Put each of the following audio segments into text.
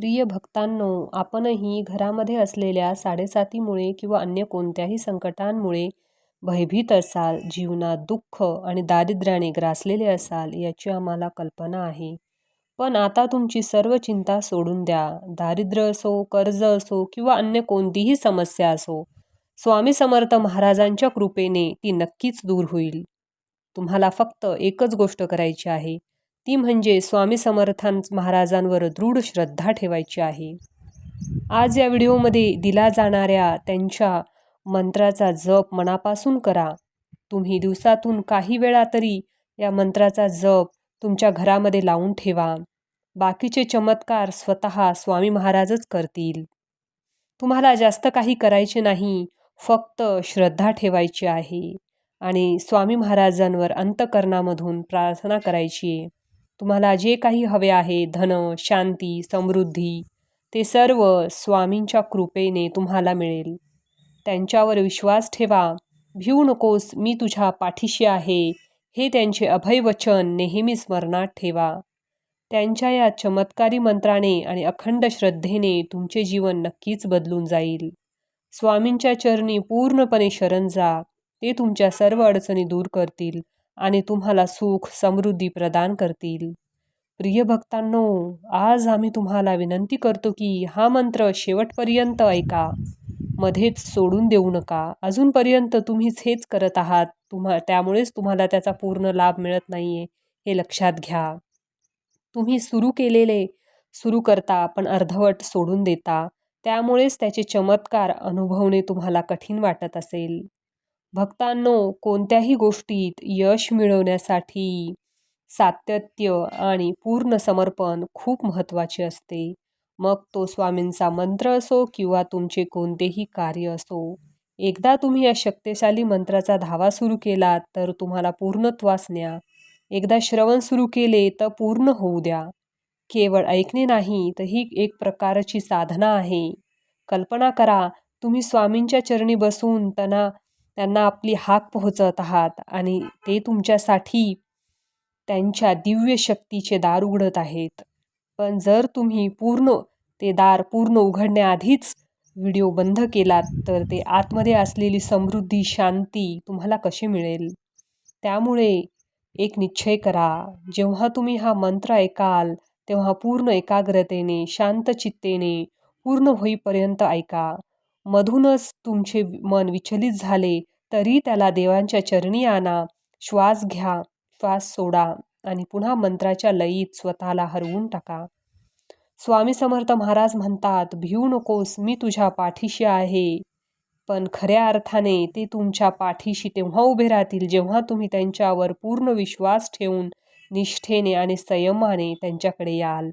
प्रिय भक्तांनो आपणही घरामध्ये असलेल्या साडेसातीमुळे किंवा अन्य कोणत्याही संकटांमुळे भयभीत असाल जीवनात दुःख आणि दारिद्र्याने ग्रासलेले असाल याची आम्हाला कल्पना आहे. पण आता तुमची सर्व चिंता सोडून द्या. दारिद्र्य असो कर्ज असो किंवा अन्य कोणतीही समस्या असो स्वामी समर्थ महाराजांच्या कृपेने ती नक्कीच दूर होईल. तुम्हाला फक्त एकच गोष्ट करायची आहे. ती म्हणजे स्वामी समर्थां महाराजांवर दृढ श्रद्धा ठेवायची आहे. आज या व्हिडिओमध्ये दिला जाणाऱ्या त्यांच्या मंत्राचा जप मनापासून करा. तुम्ही दिवसातून काही वेळा तरी या मंत्राचा जप तुमच्या घरामध्ये लावून ठेवा. बाकीचे चमत्कार स्वतः स्वामी महाराजच करतील. तुम्हाला जास्त काही करायचे नाही फक्त श्रद्धा ठेवायची आहे आणि स्वामी महाराजांवर अंतकरणामधून प्रार्थना करायची आहे. तुम्हाला जे काही हवे आहे धन शांती समृद्धी ते सर्व स्वामींच्या कृपेने तुम्हाला मिळेल. त्यांच्यावर विश्वास ठेवा. भिऊ नकोस मी तुझ्या पाठीशी आहे. हे त्यांचे अभयवचन नेहमी स्मरणात ठेवा. त्यांच्या या चमत्कारी मंत्राने आणि अखंड श्रद्धेने तुमचे जीवन नक्कीच बदलून जाईल. स्वामींच्या चरणी पूर्णपणे शरण जा. ते तुमच्या सर्व अडचणी दूर करतील. आणि तुम्हाला सुख समृद्धी प्रदान करतील. प्रिय भक्तांनो आज आम्ही तुम्हाला विनंती करतो की हा मंत्र शेवटपर्यंत ऐका. मध्येच सोडून देऊ नका. अजूनपर्यंत तुम्हीच हेच करत आहात. तुम्हा त्यामुळेच तुम्हाला त्याचा पूर्ण लाभ मिळत नाही आहे हे लक्षात घ्या. तुम्ही सुरू केलेले सुरू करता पण अर्धवट सोडून देता. त्यामुळेच त्याचे चमत्कार अनुभवणे तुम्हाला कठीण वाटत असेल. भक्तांनो कोणत्याही गोष्टीत यश मिळवण्यासाठी सातत्य आणि पूर्ण समर्पण खूप महत्त्वाचे असते. मग तो स्वामींचा मंत्र असो किंवा तुमचे कोणतेही कार्य असो एकदा तुम्ही या शक्तिशाली मंत्राचा धावा सुरू केला तर तुम्हाला पूर्णत्वास न्या. एकदा श्रवण सुरू केले तर पूर्ण होऊ द्या. केवळ ऐकणे नाही तर ही एक प्रकारची साधना आहे. कल्पना करा तुम्ही स्वामींच्या चरणी बसून त्यांना त्यांना आपली हाक पोहोचत आहात आणि ते तुमच्यासाठी त्यांच्या दिव्य शक्तीचे दार उघडत आहेत. पण जर तुम्ही पूर्ण ते दार पूर्ण उघडण्याआधीच व्हिडिओ बंद केलात तर ते आतमध्ये असलेली समृद्धी शांती तुम्हाला कशी मिळेल? त्यामुळे एक निश्चय करा. जेव्हा तुम्ही हा मंत्र ऐकाल तेव्हा पूर्ण एकाग्रतेने शांत चित्तेने पूर्ण होईपर्यंत ऐका. मधूनच तुमचे मन विचलित झाले तरी त्याला देवांच्या चरणी आणा. श्वास घ्या श्वास सोडा आणि पुन्हा मंत्राच्या लयीत स्वतःला हरवून टाका. स्वामी समर्थ महाराज म्हणतात भिवू नकोस मी तुझ्या पाठीशी आहे. पण खऱ्या अर्थाने ते तुमच्या पाठीशी तेव्हा उभे राहतील जेव्हा तुम्ही त्यांच्यावर पूर्ण विश्वास ठेवून निष्ठेने आणि संयमाने त्यांच्याकडे याल.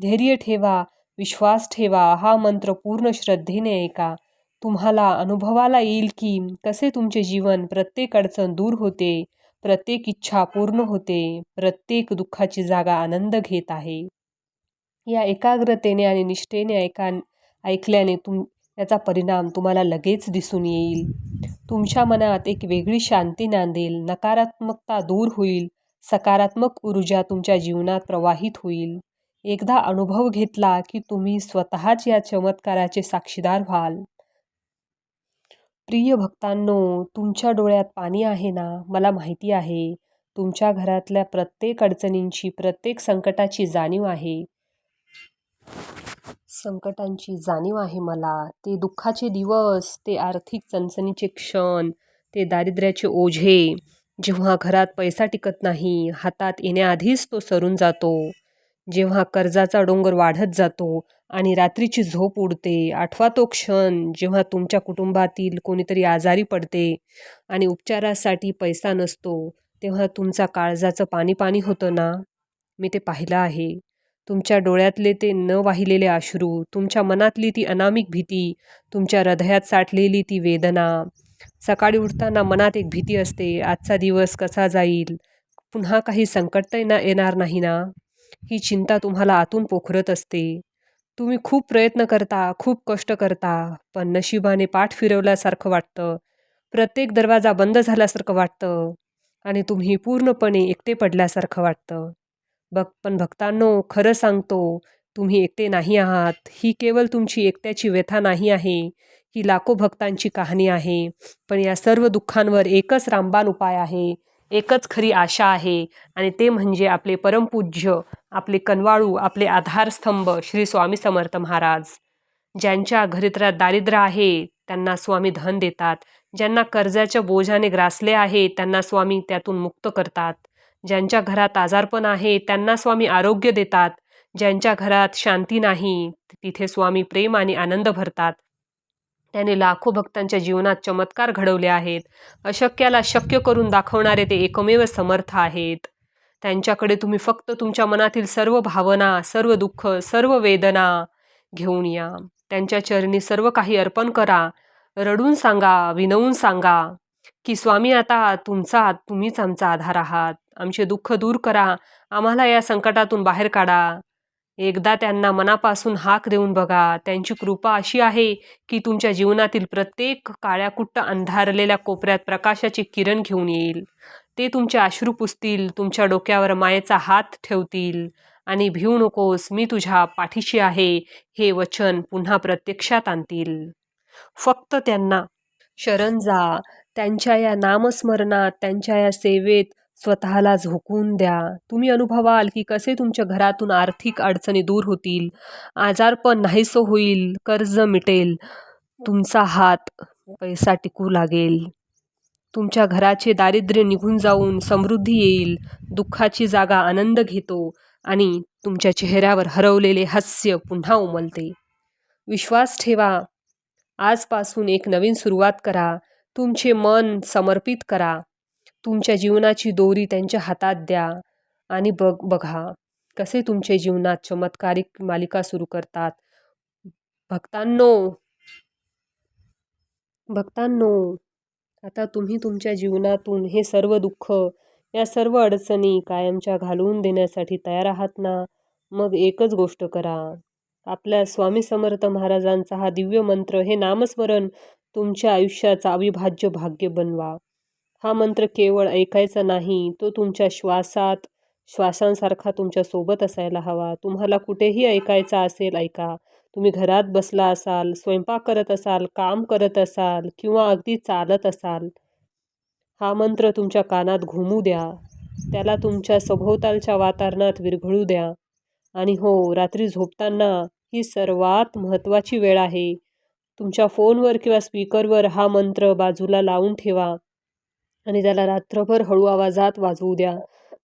धैर्य ठेवा विश्वास ठेवा हा मंत्र पूर्ण श्रद्धेने ऐका. तुम्हाला अनुभवाला येईल की कसे तुमचे जीवन प्रत्येक अडचण दूर होते प्रत्येक इच्छा पूर्ण होते प्रत्येक दुःखाची जागा आनंद घेत आहे. या एकाग्रतेने आणि निष्ठेने ऐका ऐकल्याने तुम याचा परिणाम तुम्हाला लगेच दिसून येईल. तुमच्या मनात एक वेगळी शांती नांदेल नकारात्मकता दूर होईल सकारात्मक ऊर्जा तुमच्या जीवनात प्रवाहित होईल. एकदा अनुभव घेतला की तुम्ही स्वतःच या चमत्काराचे साक्षीदार व्हाल. प्रिय भक्तांनो तुमच्या डोळ्यात पाणी आहे ना? मला माहिती आहे. तुमच्या घरातल्या प्रत्येक अडचणींची प्रत्येक संकटाची जाणीव आहे. संकटांची जाणीव आहे मला. ते दुःखाचे दिवस ते आर्थिक चणचणीचे क्षण ते दारिद्र्याचे ओझे. जेव्हा घरात पैसा टिकत नाही हातात येण्याआधीच तो सरून जातो. जेव्हा कर्जाचा डोंगर वाढत जातो आणि रात्रीची झोप उडते. आठवा तो क्षण जेव्हा तुमच्या कुटुंबातील कोणीतरी आजारी पडते आणि उपचारासाठी पैसा नसतो तेव्हा तुमचा काळजाचं पाणी पाणी होतं ना? मी ते पाहिलं आहे. तुमच्या डोळ्यातले ते न वाहिलेले अश्रू तुमच्या मनातली ती अनामिक भीती तुमच्या हृदयात साठलेली ती वेदना. सकाळी उठताना मनात एक भीती असते आजचा दिवस कसा जाईल? पुन्हा काही संकट तर ना येणार नाही ना? ही चिंता तुम्हाला आतून पोखरत असते. तुम्ही खूप प्रयत्न करता खूप कष्ट करता पण नशिबाने पाठ फिरवल्यासारखं वाटतं. प्रत्येक दरवाजा बंद झाल्यासारखं वाटतं आणि तुम्ही पूर्णपणे एकटे पडल्यासारखं वाटतं. बघ पण भक्तांनो खरं सांगतो तुम्ही एकटे नाही आहात. ही केवळ तुमची एकट्याची व्यथा नाही आहे. ही लाखो भक्तांची कहाणी आहे. पण या सर्व दुःखांवर एकच रामबाण उपाय आहे. एकच खरी आशा आहे आणि ते म्हणजे आपले परमपूज्य आपले कनवाळू आपले आधारस्तंभ श्री स्वामी समर्थ महाराज. ज्यांच्या घरित्रात दारिद्र्य आहे त्यांना स्वामी धन देतात. ज्यांना कर्जाच्या बोजाने ग्रासले आहे त्यांना स्वामी त्यातून मुक्त करतात. ज्यांच्या घरात आजारपण आहे त्यांना स्वामी आरोग्य देतात. ज्यांच्या घरात शांती नाही तिथे स्वामी प्रेम आणि आनंद भरतात. त्याने लाखो भक्तांच्या जीवनात चमत्कार घडवले आहेत. अशक्याला शक्य करून दाखवणारे ते एकमेव समर्थ आहेत. त्यांच्याकडे तुम्ही फक्त तुमच्या मनातील सर्व भावना सर्व दुःख सर्व वेदना घेऊन या. त्यांच्या चरणी सर्व काही अर्पण करा. रडून सांगा विनवून सांगा की स्वामी आता तुमचा तुम्हीच आमचा आधार आहात. आमचे दुःख दूर करा. आम्हाला या संकटातून बाहेर काढा. एकदा त्यांना मनापासून हाक देऊन बघा. त्यांची कृपा अशी आहे की तुमच्या जीवनातील प्रत्येक काळ्याकुट्ट अंधारलेल्या कोपऱ्यात प्रकाशाची किरण घेऊन येईल. ते तुमचे अश्रू पुसतील तुमच्या डोक्यावर मायेचा हात ठेवतील. आणि भिवू नकोस मी तुझ्या पाठीशी आहे हे वचन पुन्हा प्रत्यक्षात आणतील. फक्त त्यांना. शरण जा. त्यांच्या या नामस्मरणात त्यांच्या या सेवेत स्वतःला झोकून द्या. तुम्ही अनुभवाल की कसे तुमच्या घरातून आर्थिक अडचणी दूर होतील. आजारपण नाहीसं होईल. कर्ज मिटेल. तुमचा हात पैसा टिकू लागेल. तुमच्या घराचे दारिद्र्य निघून जाऊन समृद्धी येईल दुःखाची जागा आनंद घेतो आणि तुमच्या चेहऱ्यावर हरवलेले हास्य पुन्हा उमलते. विश्वास ठेवा. आजपासून एक नवीन सुरुवात करा. तुमचे मन समर्पित करा. तुमच्या जीवनाची दोरी त्यांच्या हातात द्या आणि बघ बघा कसे तुमच्या जीवनात चमत्कारिक मालिका सुरू करतात. भक्तांनो भक्तांनो आता तुम्ही तुमच्या जीवनातून हे सर्व दुःख या सर्व अडचणी कायमच्या घालवून देण्यासाठी तयार आहात ना? मग एकच गोष्ट करा. आपल्या स्वामी समर्थ महाराजांचा हा दिव्य मंत्र हे नामस्मरण तुमच्या आयुष्याचा अविभाज्य भाग्य बनवा. हा मंत्र केवळ ऐकायचा नाही तो तुमच्या श्वासात श्वासांसारखा तुमच्यासोबत असायला हवा. तुम्हाला कुठेही ऐकायचा असेल ऐका. तुम्ही घरात बसला असाल स्वयंपाक करत असाल काम करत असाल किंवा अगदी चालत असाल हा मंत्र तुमच्या कानात घुमू द्या. त्याला तुमच्या सभोवतालच्या वातावरणात विरघळू द्या. आणि हो रात्री झोपताना ही सर्वात महत्त्वाची वेळ आहे. तुमच्या फोनवर किंवा स्पीकरवर हा मंत्र बाजूला लावून ठेवा. आणि त्याला रात्रभर हळू आवाजात वाजवू द्या.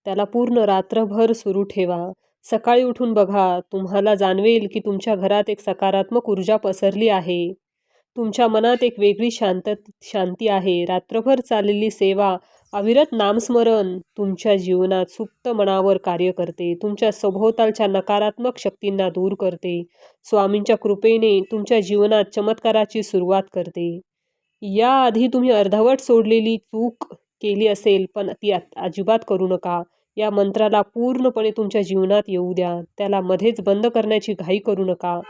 त्याला पूर्ण रात्रभर सुरू ठेवा. सकाळी उठून बघा तुम्हाला जाणवेल की तुमच्या घरात एक सकारात्मक ऊर्जा पसरली आहे. तुमच्या मनात एक वेगळी शांत शांती आहे. रात्रभर चाललेली सेवा अविरत नामस्मरण तुमच्या जीवनात सुप्त मनावर कार्य करते. तुमच्या सभोवतालच्या नकारात्मक शक्तींना दूर करते. स्वामींच्या कृपेने तुमच्या जीवनात चमत्काराची सुरुवात करते. याआधी तुम्ही अर्धवट सोडलेली चूक केली असेल पण ती अजिबात करू नका. या मंत्राला पूर्णपणे तुमच्या जीवनात येऊ द्या. त्याला मध्येच बंद करण्याची घाई करू नका.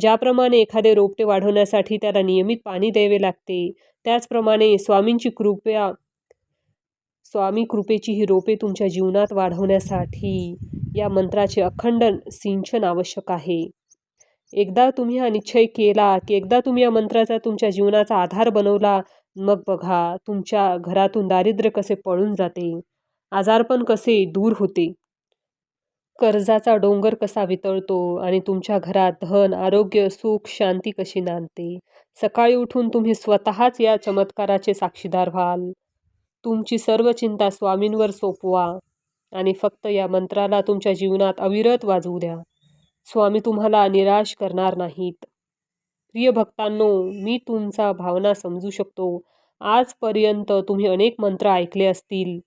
ज्याप्रमाणे एखादे रोपटे वाढवण्यासाठी त्याला नियमित पाणी द्यावे लागते त्याचप्रमाणे स्वामींची कृपया स्वामी कृपेची ही रोपे तुमच्या जीवनात वाढवण्यासाठी या मंत्राचे अखंड सिंचन आवश्यक आहे. एकदा तुम्ही हा निश्चय केला की एकदा तुम्ही या मंत्राचा तुमच्या जीवनाचा आधार बनवला मग बघा तुमच्या घरातून दारिद्र्य कसे पळून जाते. आजारपण कसे दूर होते? कर्जाचा डोंगर कसा वितळतो आणि तुमच्या घरात धन आरोग्य सुख शांती कशी नांदते? सकाळी उठून तुम्ही स्वतःच या चमत्काराचे साक्षीदार व्हाल. तुमची सर्व चिंता स्वामींवर सोपवा आणि फक्त या मंत्राला तुमच्या जीवनात अविरत वाजवू द्या. स्वामी तुम्हाला निराश करणार नाहीत. प्रिय भक्तांनो मी तुमचा भावना समजू शकतो. आजपर्यंत तुम्ही अनेक मंत्र ऐकले असतील.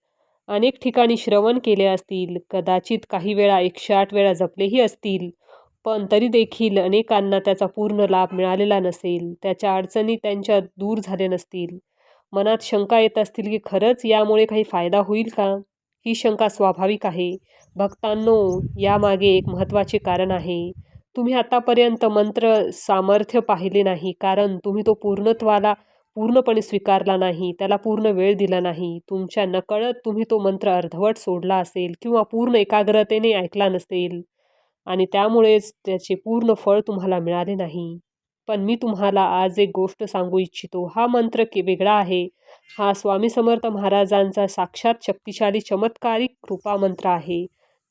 अनेक ठिकाणी श्रवण केले असतील कदाचित काही वेळा एकशे आठ वेळा जपलेही असतील. पण तरी देखील अनेकांना त्याचा पूर्ण लाभ मिळालेला नसेल त्याच्या अडचणी त्यांच्या दूर झाले नसतील. मनात शंका येत असतील की खरंच यामुळे काही फायदा होईल का? ही शंका स्वाभाविक आहे. भक्तांनो यामागे एक महत्त्वाचे कारण आहे. तुम्ही आतापर्यंत मंत्र सामर्थ्य पाहिले नाही कारण तुम्ही तो पूर्णत्वाला पूर्णपणे स्वीकारला नाही त्याला पूर्ण वेळ दिला नाही. तुमच्या नकळत तुम्ही तो मंत्र अर्धवट सोडला असेल किंवा पूर्ण एकाग्रतेने ऐकला नसेल. आणि त्यामुळेच त्याचे पूर्ण फळ तुम्हाला मिळाले नाही. पण मी तुम्हाला आज एक गोष्ट सांगू इच्छितो. हा मंत्र की वेगळा आहे. हा स्वामी समर्थ महाराजांचा साक्षात शक्तिशाली चमत्कारिक कृपा मंत्र आहे.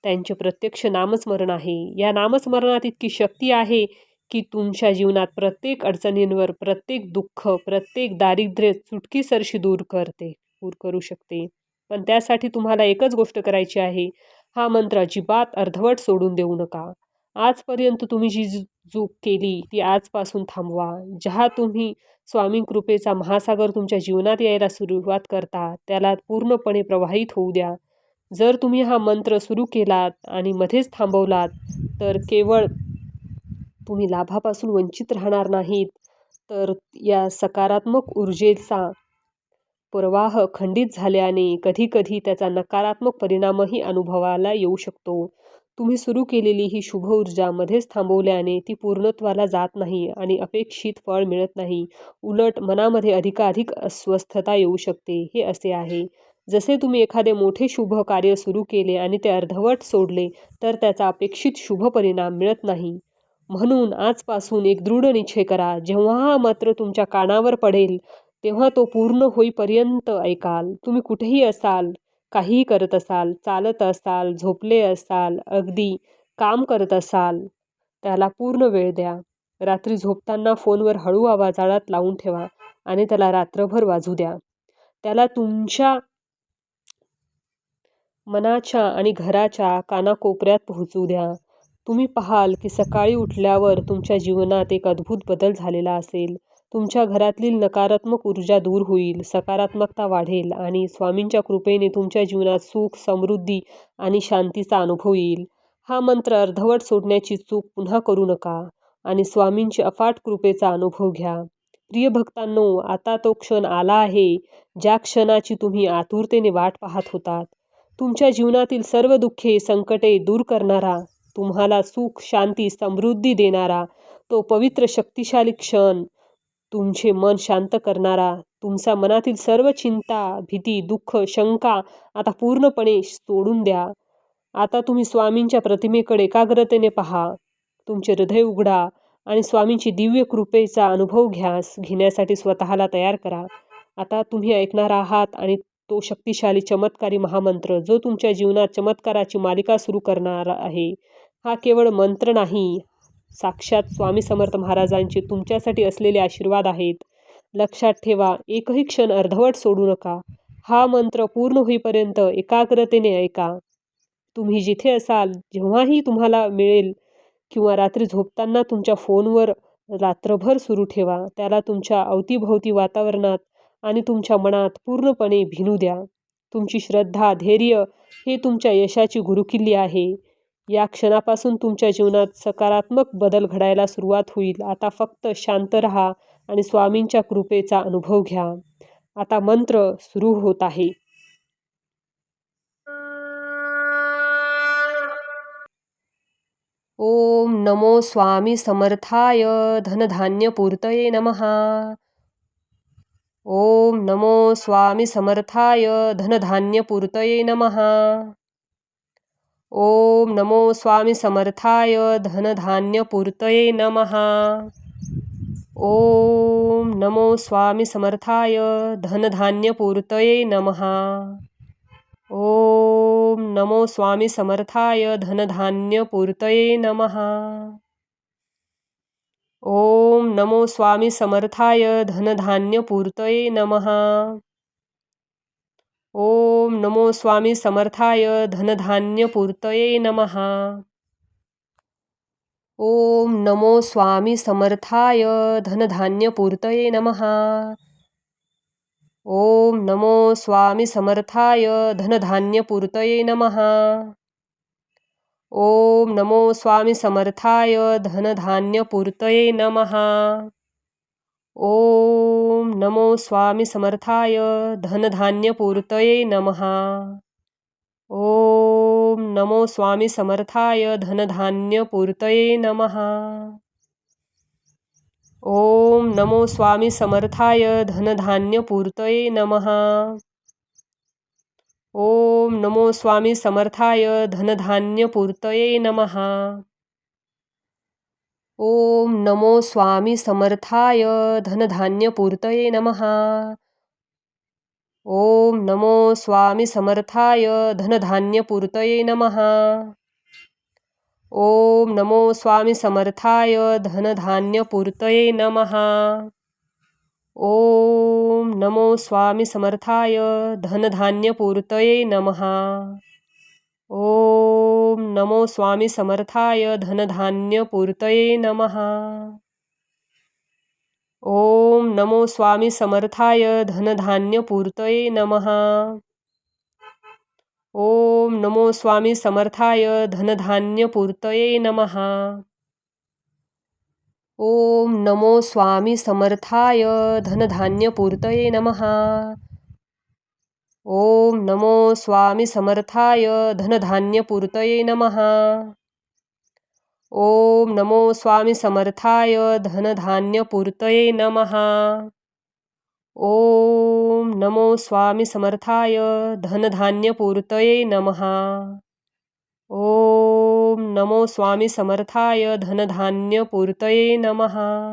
त्यांचे प्रत्यक्ष नामस्मरण आहे. या नामस्मरणात इतकी शक्ती आहे की तुमच्या जीवनात प्रत्येक अडचणींवर प्रत्येक दुःख प्रत्येक दारिद्र्य चुटकीसरशी दूर करते दूर करू शकते. पण त्यासाठी तुम्हाला एकच गोष्ट करायची आहे. हा मंत्र अजिबात अर्धवट सोडून देऊ नका. आजपर्यंत तुम्ही जी चूक केली ती आजपासून थांबवा. जहा तुम्ही स्वामी कृपेचा महासागर तुमच्या जीवनात यायला सुरुवात करता त्याला पूर्णपणे प्रवाहित होऊ द्या. जर तुम्ही हा मंत्र सुरू केलात आणि मध्येच थांबवलात तर केवळ तुम्ही लाभापासून वंचित राहणार नाहीत. तर या सकारात्मक ऊर्जेचा प्रवाह खंडित झाल्याने कधीकधी त्याचा नकारात्मक परिणामही अनुभवाला येऊ शकतो. तुम्ही सुरू केलेली ही शुभ ऊर्जा मध्येच थांबवल्याने ती पूर्णत्वाला जात नाही आणि अपेक्षित फळ मिळत नाही. उलट मनामध्ये अधिकाधिक अस्वस्थता येऊ शकते हे असे आहे. जसे तुम्ही एखादे मोठे शुभ कार्य सुरू केले आणि ते अर्धवट सोडले तर त्याचा अपेक्षित शुभ परिणाम मिळत नाही. म्हणून आजपासून एक दृढ निश्चय करा. जेव्हा हा मात्र तुमच्या कानावर पडेल तेव्हा तो पूर्ण होईपर्यंत ऐकाल. तुम्ही कुठेही असाल काहीही करत असाल चालत असाल झोपले असाल अगदी काम करत असाल त्याला पूर्ण वेळ द्या. रात्री झोपताना फोनवर हळू आवाजाळात लावून ठेवा आणि त्याला रात्रभर वाजू द्या. त्याला तुमच्या मनाच्या आणि घराच्या कानाकोपऱ्यात पोहोचू द्या. तुम्ही पाहाल की सकाळी उठल्यावर तुमच्या जीवनात एक अद्भुत बदल झालेला असेल. तुमच्या घरातील नकारात्मक ऊर्जा दूर होईल सकारात्मकता वाढेल आणि स्वामींच्या कृपेने तुमच्या जीवनात सुख समृद्धी आणि शांतीचा अनुभव येईल. हा मंत्र अर्धवट सोडण्याची चूक पुन्हा करू नका आणि स्वामींची अफाट कृपेचा अनुभव घ्या. प्रिय भक्तांनो आता तो क्षण आला आहे ज्या क्षणाची तुम्ही आतुरतेने वाट पाहत होतात. तुमच्या जीवनातील सर्व दुःखे संकटे दूर करणारा तुम्हाला सुख शांती समृद्धी देणारा तो पवित्र शक्तिशाली क्षण तुमचे मन शांत करणारा तुमचा मनातील सर्व चिंता भीती दुःख शंका आता पूर्णपणे सोडून द्या. आता तुम्ही स्वामींच्या प्रतिमेकडे एकाग्रतेने पहा. तुमचे हृदय उघडा आणि स्वामींची दिव्य कृपेचा अनुभव घ्यास घेण्यासाठी स्वतःला तयार करा. आता तुम्ही ऐकणार आहात आणि तो शक्तिशाली चमत्कारी महामंत्र जो तुमच्या जीवनात चमत्काराची मालिका सुरू करणार आहे. हा केवळ मंत्र नाही. साक्षात स्वामी समर्थ महाराजांचे तुमच्यासाठी असलेले आशीर्वाद आहेत. लक्षात ठेवा एकही क्षण अर्धवट सोडू नका. हा मंत्र पूर्ण होईपर्यंत एकाग्रतेने ऐका. तुम्ही जिथे असाल जेव्हाही तुम्हाला मिळेल किंवा रात्री झोपताना तुमच्या फोनवर रात्रभर सुरू ठेवा. त्याला तुमच्या अवतीभोवती वातावरणात आणि तुमच्या मनात पूर्णपणे भिनू द्या. तुमची श्रद्धा धैर्य हे तुमच्या यशाची गुरुकिल्ली आहे. या क्षणापासून तुमच्या जीवनात सकारात्मक बदल घडायला सुरुवात होईल. आता फक्त शांत रहा आणि स्वामींच्या कृपेचा अनुभव घ्या. आता मंत्र सुरू होत आहे. ओम नमो स्वामी समर्थाय धनधान्य पूर्तये नमः. ओम नमो स्वामी समर्थाय धनधान्य पूर्तये नमः. ओम नमो स्वामी समर्थाय धनधान्यपूर्तये नमः। ओम नमो स्वामी समर्थाय धनधान्यपूर्तये नमः। ओम नमो स्वामी समर्थाय धनधान्यपूर्तये नमः। ओम नमो स्वामी समर्थाय धनधान्यपूर्तये नमः। ओम नमो स्वामी समर्थाय धनधान्यपूर्तये नमः. ओम नमो स्वामी समर्थाय धनधान्यपूर्तये नमः. ओम नमो स्वामी समर्थाय धनधान्यपूर्तये नमः. ओम नमो स्वामी समर्थाय धनधान्यपूर्तये नमः. ओम नमो स्वामी समर्थाय धनधान्यपूर्तये नमः. ओम नमो स्वामी समर्थाय धनधान्यपूर्तये नमः. ओम नमो स्वामी समर्थाय धनधान्यपूर्तये नमः. ओम नमो स्वामी समर्थाय धनधान्यपूर्तये नमः. ओम नमो स्वामी समर्थाय धनधान्यपूर्तये नमः। ओम नमो स्वामी समर्थाय धनधान्यपूर्तये नमः। ओम नमो स्वामी समर्थाय धनधान्यपूर्तये नमः। ओम नमो स्वामी समर्थाय धनधान्यपूर्तये नमः। ओम नमो स्वामी समर्थाय धनधान्यपूर्तये नमः. ओम नमो स्वामी समर्थाय धनधान्यपूर्तये नमः. ओम नमो स्वामी समर्थाय धनधान्यपूर्तये नमः. ओम नमो स्वामी समर्थाय धनधान्यपूर्तये नमः. ओम नमो स्वामी समर्थाय धनधान्यपूर्तये नमः. ओम नमो स्वामी समर्थाय धनधान्यपूर्तये नमः. ओम नमो स्वामी समर्थाय धनधान्यपूर्तये नमः. ओम नमो स्वामी समर्थाय धनधान्यपूर्तये नमः.